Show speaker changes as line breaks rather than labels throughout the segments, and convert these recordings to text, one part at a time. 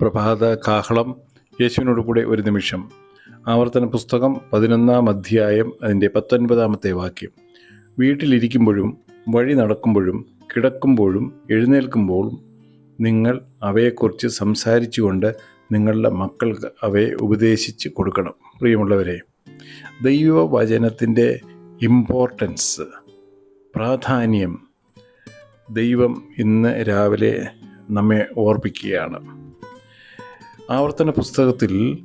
പ്രഭാത കാഹളം യേശുവിനോട് കൂടെ ഒരു നിമിഷം. ആവർത്തന പുസ്തകം പതിനൊന്നാം അധ്യായം അതിന്റെ പത്തൊൻപതാമത്തെ വാക്യം. വീട്ടിലിരിക്കുമ്പോഴും വഴി നടക്കുമ്പോഴും കിടക്കുമ്പോഴും എഴുന്നേൽക്കുമ്പോഴും നിങ്ങൾ അവയെക്കുറിച്ച് സംസാരിച്ചുകൊണ്ട് നിങ്ങളുടെ മക്കൾക്ക് അവയെ ഉപദേശിച്ച് കൊടുക്കണം. പ്രിയമുള്ളവരെ ദൈവവചനത്തിന്റെ ഇമ്പോർട്ടൻസ് പ്രാധാന്യം ദൈവം ഇന്ന് രാവിലെ നമ്മെ ഓർപ്പിക്കുകയാണ്. ആവർത്തന പുസ്തകത്തിൽ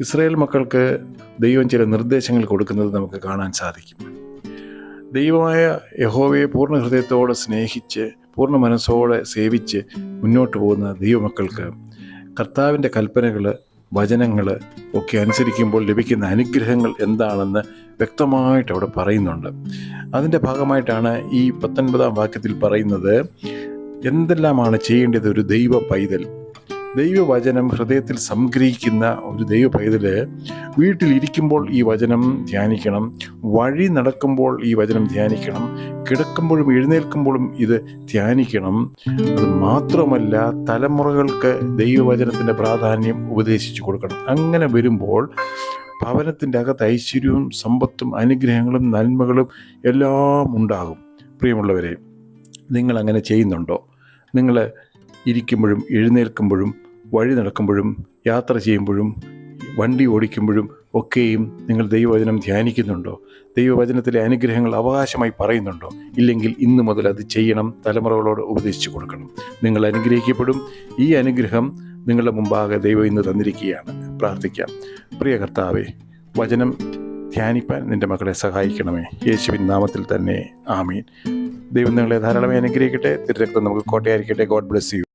ഇസ്രായേൽ മക്കൾക്ക് ദൈവം ചില നിർദ്ദേശങ്ങൾ കൊടുക്കുന്നത് നമുക്ക് കാണാൻ സാധിക്കും. ദൈവമായ യഹോവയെ പൂർണ ഹൃദയത്തോടെ സ്നേഹിച്ച് പൂർണ മനസ്സോടെ സേവിച്ച് മുന്നോട്ട് പോകുന്ന ദൈവമക്കൾക്ക് കർത്താവിന്റെ കൽപ്പനകൾ വചനങ്ങൾ ഒക്കെ അനുസരിക്കുമ്പോൾ ലഭിക്കുന്ന അനുഗ്രഹങ്ങൾ എന്താണെന്ന് വ്യക്തമായിട്ട് അവിടെ പറയുന്നുണ്ട്. അതിന്റെ ഭാഗമായിട്ടാണ് ഈ പത്തൊൻപതാം വാക്യത്തിൽ പറയുന്നത് എന്തെല്ലാമാണ് ചെയ്യേണ്ടത് ഒരു ദൈവ പൈതൽ? ദൈവവചനം ഹൃദയത്തിൽ സംഗ്രഹിക്കുന്ന ഒരു ദൈവ പൈതൽ വീട്ടിലിരിക്കുമ്പോൾ ഈ വചനം ധ്യാനിക്കണം വഴി നടക്കുമ്പോൾ ഈ വചനം ധ്യാനിക്കണം കിടക്കുമ്പോഴും എഴുന്നേൽക്കുമ്പോഴും ഇത് ധ്യാനിക്കണം. അത് മാത്രമല്ല തലമുറകൾക്ക് ദൈവവചനത്തിന്റെ പ്രാധാന്യം ഉപദേശിച്ചു കൊടുക്കണം. അങ്ങനെ വരുമ്പോൾ ഭവനത്തിന്റെ അകത്ത് ഐശ്വര്യവും സമ്പത്തും അനുഗ്രഹങ്ങളും നന്മകളും എല്ലാം ഉണ്ടാകും. പ്രിയമുള്ളവരെ നിങ്ങൾ അങ്ങനെ ചെയ്യുന്നുണ്ടോ? നിങ്ങൾ ഇരിക്കുമ്പോഴും എഴുന്നേൽക്കുമ്പോഴും വഴി നടക്കുമ്പോഴും യാത്ര ചെയ്യുമ്പോഴും വണ്ടി ഓടിക്കുമ്പോഴും ഒക്കെയും നിങ്ങൾ ദൈവവചനം ധ്യാനിക്കുന്നുണ്ടോ? ദൈവവചനത്തിലെ അനുഗ്രഹങ്ങൾ അവകാശമായി പറയുന്നുണ്ടോ? ഇല്ലെങ്കിൽ ഇന്നു മുതൽ അത് ചെയ്യണം തലമുറകളോട് ഉപദേശിച്ചു കൊടുക്കണം. നിങ്ങൾ അനുഗ്രഹിക്കപ്പെടും. ഈ അനുഗ്രഹം നിങ്ങളുടെ മുമ്പാകെ ദൈവം ഇന്ന് തന്നിരിക്കുകയാണ്. പ്രാർത്ഥിക്കാം. പ്രിയ കർത്താവെ വചനം ധ്യാനിപ്പാൻ നിന്റെ മക്കളെ സഹായിക്കണമേ. യേശുവിൻ നാമത്തിൽ തന്നെ. ആമീൻ. ദൈവം നിങ്ങളെ ധാരാളമായി അനുഗ്രഹിക്കട്ടെ. തിരുരക്തം നമുക്ക് കോട്ടയായിരിക്കട്ടെ. God bless you.